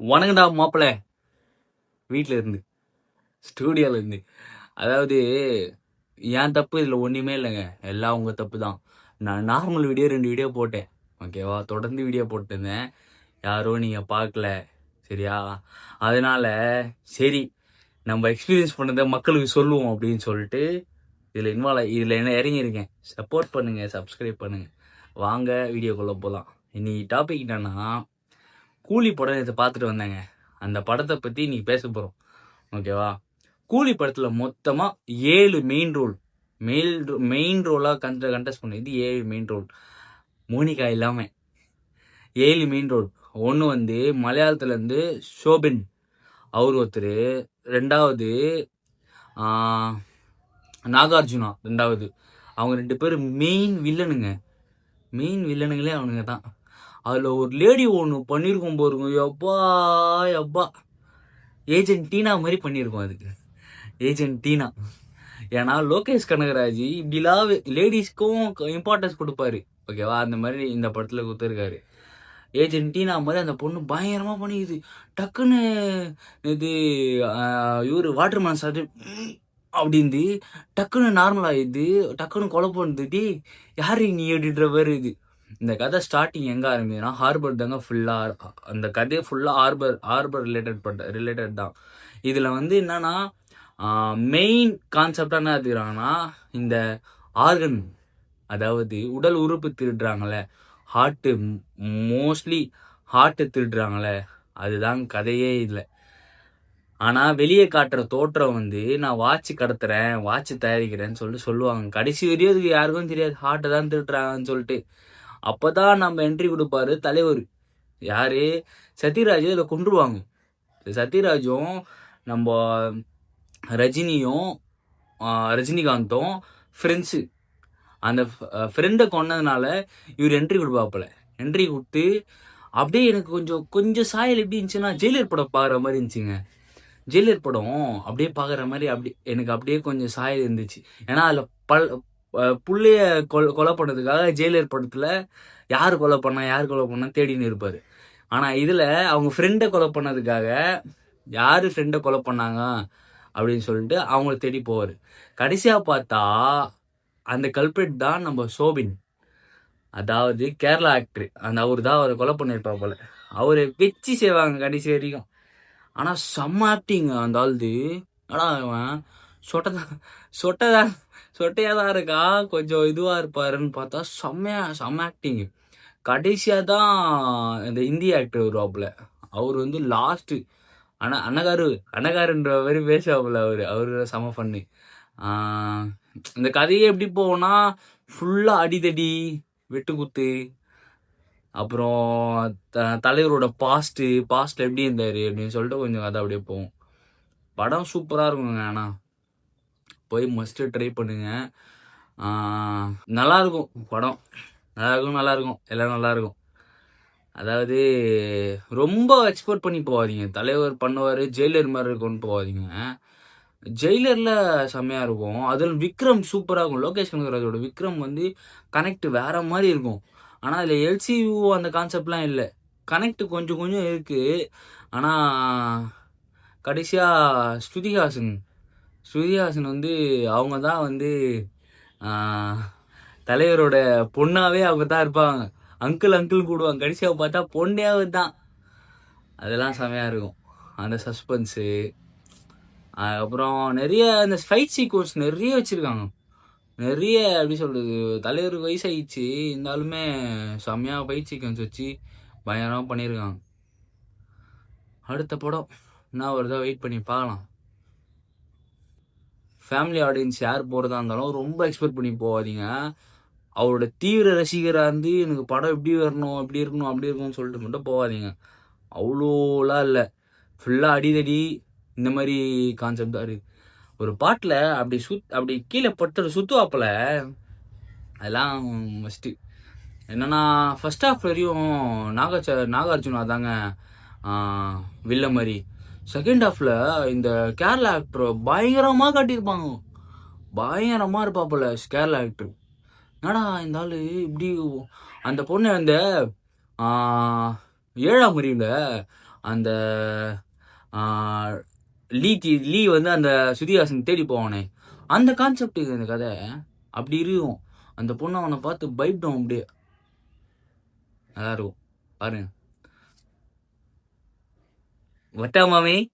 வணங்கடா மாப்பிள்ள வீட்டில் இருந்து. ஸ்டூடியோவில் இருந்து. அதாவது என் தப்பு இதில் ஒன்றுமே இல்லைங்க. எல்லாம் உங்கள் தப்பு தான் நான் நார்மல் வீடியோ ரெண்டு வீடியோ போட்டேன். ஓகேவா தொடர்ந்து வீடியோ போட்டிருந்தேன். யாரும் நீங்கள் பார்க்கல. சரியா? அதனால் சரி நம்ம எக்ஸ்பீரியன்ஸ் பண்ணதை மக்களுக்கு சொல்லுவோம் அப்படின்னு சொல்லிட்டு இதில் இன்வால்வ் இதில் என்ன இறங்கியிருக்கேன். சப்போர்ட் பண்ணுங்கள் சப்ஸ்கிரைப் பண்ணுங்கள் வாங்க வீடியோக்குள்ளே போகலாம் இன்னைக்கு டாபிக் என்னன்னா கூலி படம் இதை பார்த்துட்டு வந்தேங்க. அந்த படத்தை பற்றி இன்னைக்கு பேச போகிறோம் ஓகேவா கூலி படத்தில் மொத்தமாக ஏழு மெயின் ரோல் மெயில் மெயின் ரோலாக கண்ட கண்டஸ்ட் பண்ணது ஏழு மெயின் ரோல் மோனிகா இல்லாமல் ஏழு மெயின் ரோல் ஒன்று வந்து மலையாளத்துலேருந்து ஷோபின். அவர் ஒருத்தர். ரெண்டாவது நாகார்ஜுனா. ரெண்டாவது. அவங்க ரெண்டு பேரும் மெயின் வில்லனுங்க மெயின் வில்லனுங்களே அவனுங்க தான். அதில் ஒரு லேடி ஒன்று பண்ணியிருக்கோம் பாருங்க. எப்பா எப்பா. ஏஜென்ட் டீனா மாதிரி பண்ணியிருக்கோம் அதுக்கு. Agent Tina. ஏன்னா லோகேஷ் கனகராஜ் இப்படிலாம் லேடிஸ்க்கும் இம்பார்ட்டன்ஸ் கொடுப்பாரு. ஓகேவா? அந்த மாதிரி இந்த படத்தில் கொடுத்துருக்காரு. ஏஜென்ட் டீனா மாதிரி அந்த பொண்ணு பயங்கரமாக பண்ணிக்குது. டக்குன்னு இது இவர் வாட்டர் மேன் சார் அப்படிந்து டக்குன்னு நார்மல் ஆயிடுது. டக்குன்னு கொலை பண்ணுது யார் நீ? அப்படின்ற மாதிரி இது. இந்த கதை ஸ்டார்டிங் எங்கே ஆரம்பிக்குதுன்னா ஹார்பர் தாங்க ஃபுல்லாக அந்த கதையை ஃபுல்லாக ஹார்பர் ஹார்பர் ரிலேட்டட் பண்ண ரிலேட்டட் தான். இதில் வந்து என்னன்னா மெயின் கான்செப்டாக என்ன எடுத்துக்கிறாங்கன்னா இந்த ஆர்கன் அதாவது உடல் உறுப்பு திருடுறாங்கல்ல ஹார்ட்டு மோஸ்ட்லி ஹார்ட்டு திருடுறாங்கல்ல அதுதான் கதையே இல்லை. ஆனால் வெளியே காட்டுற தோற்றம் வந்து நான் வாட்ச் கடத்துறேன் வாட்ச் தயாரிக்கிறேன்னு சொல்லிட்டு சொல்லுவாங்க. கடைசி வரையும் அதுக்கு யாருக்கும் தெரியாது. ஹார்ட்டை தான் திருடுறாங்கன்னு சொல்லிட்டு. அப்பதான் நம்ம என்ட்ரி கொடுப்பாரு தலைவர். யார்? சத்யராஜ் இதை கொண்டுருவாங்க சத்யராஜும் நம்ம ரஜினியும் ரஜினிகாந்தும் ஃப்ரெண்ட்ஸு அந்த ஃப்ரெண்டை கொன்னதுனால இவர் என்ட்ரி கொடுப்பாப்புல. என்ட்ரி கொடுத்து அப்படியே எனக்கு கொஞ்சம் கொஞ்சம் சாயல் எப்படி இருந்துச்சுன்னா ஜெயிலர் படம் பார்க்குற மாதிரி இருந்துச்சுங்க. ஜெயிலர் படம் அப்படியே பார்க்குற மாதிரி அப்படி எனக்கு அப்படியே கொஞ்சம் சாயல் இருந்துச்சு. ஏன்னா அதில் பல் புள்ளைய கொல் கொலை பண்ணதுக்காக ஜெயிலர் படத்தில் யார் கொலை பண்ணா யார் கொலை பண்ணா தேடின்னு இருப்பார். ஆனால் இதில் அவங்க ஃப்ரெண்டை கொலை பண்ணதுக்காக யார் ஃப்ரெண்டை கொலை பண்ணாங்க அப்படின்னு சொல்லிட்டு அவங்கள தேடி போவார். கடைசியாக பார்த்தா அந்த கல்பிரேட் தான் நம்ம சோபின். அதாவது கேரளா ஆக்டர் அந்த அவர் தான் அவரை கொலை பண்ணியிருப்பா போல. அவரை வச்சு செய்வாங்க கடைசி வரைக்கும். ஆனால் செம்ம ஆக்டிங் அந்த ஆளுது. ஆனால் அவன் சொட்டதான் சொட்டதான் சொட்டையாக தான் இருக்கா? கொஞ்சம் இதுவாக இருப்பாருன்னு பார்த்தா செம்மையா செம்ம ஆக்டிங் கடைசியாக தான் இந்த இந்திய ஆக்டர் வருவாப்புல. அவர் வந்து லாஸ்ட்டு ஆனால் அன்னகாரு அன்னகாருன்ற மாதிரி பேசுவாப்புல அவர். அவர் செம பண்ணு இந்த கதையே எப்படி போனால் ஃபுல்லாக அடிதடி வெட்டுக்குத்து அப்புறம் த- தலைவரோட பாஸ்ட்டு பாஸ்ட்டில் எப்படி இருந்தார் அப்படின்னு சொல்லிட்டு கொஞ்சம் கதை அப்படியே போகும். படம் சூப்பராக இருக்குங்க ஆனால் போய் மஸ்ட்டு ட்ரை பண்ணுங்க. நல்லாயிருக்கும் படம். நல்லாயிருக்கும் நல்லாயிருக்கும் எல்லாம் நல்லா இருக்கும் அதாவது ரொம்ப எக்ஸ்போர்ட் பண்ணி போகாதீங்க. தலைவர் பண்ணுவார் ஜெயிலர் மாதிரி இருக்கும்னு போகாதீங்க. ஜெயிலரில் செம்மையாக இருக்கும். அதில் விக்ரம் சூப்பராக இருக்கும். லோகேஷ் கனகராஜோட விக்ரம் வந்து கனெக்ட் வேற மாதிரி இருக்கும். ஆனால் அதில் எல்சியூ அந்த கான்செப்ட்லாம் இல்லை. கனெக்ட் கொஞ்சம் கொஞ்சம் இருக்குது ஆனால் கடைசியாக ஸ்ருதிஹாசன் ஸ்ருதிஹாசன் வந்து அவங்க தான் வந்து தலைவரோட பொண்ணாகவே அவங்க தான் இருப்பாங்க. அங்கிள் அங்கிள் கூடுவாங்க. கடைசியாக பார்த்தா பொண்ணே தான். அதெல்லாம் செமையாக இருக்கும். அந்த சஸ்பென்ஸு அதுக்கப்புறம் நிறைய இந்த ஃபைட் சீக்வன்ஸ் நிறைய வச்சுருக்காங்க. நிறைய எப்படி சொல்கிறது தலைவர் வயசாயிடுச்சு. இருந்தாலுமே செம்மையாக ஃபைட் சீக்வன்ஸ் வச்சு பயங்கரமாக பண்ணியிருக்காங்க அடுத்த படம். என்ன வருதோ வெயிட் பண்ணி பார்க்கலாம். ஃபேமிலி ஆடியன்ஸ் யார் போகிறதா இருந்தாலும் ரொம்ப எக்ஸ்பெக்ட் பண்ணி போகாதீங்க. அவரோட தீவிர ரசிகராக இருந்து எனக்கு படம் எப்படி வரணும் இப்படி இருக்கணும் அப்படி இருக்கணும்னு சொல்லிட்டு மட்டும் போகாதீங்க. அவ்வளோலாம் இல்லை. ஃபுல்லாக அடிதடி. இந்த மாதிரி கான்செப்ட் தான் இருக்குது ஒரு பாட்டில் அப்படி சுத் அப்படி கீழே பட்டு சுற்றுவாப்பில் அதெல்லாம் ஃபஸ்ட்டு என்னென்னா ஃபர்ஸ்ட் ஹாஃப் வரையும் நாகாச்ச நாகார்ஜுனா தாங்க வில்ல மாதிரி. செகண்ட் ஹாஃபில் இந்த கேரளா ஆக்டர் பயங்கரமாக காட்டியிருப்பாங்க. பயங்கரமாக இருப்பாப்புல கேரளா ஆக்டர் என்னடா இந்த ஆள் இப்படி அந்த பொண்ணு அந்த ஏழாம் முறையில் அந்த லீ தி- லீ வந்து அந்த சுதிஹாசன் தேடி போவானே. அந்த கான்செப்ட் இந்த கதை. அப்படி இருக்கும். அந்த பொண்ணு அவனை பார்த்து பயப்படும் அப்படியே. நல்லா இருக்கும். பாருங்க. ဝတ်တော်မမင်း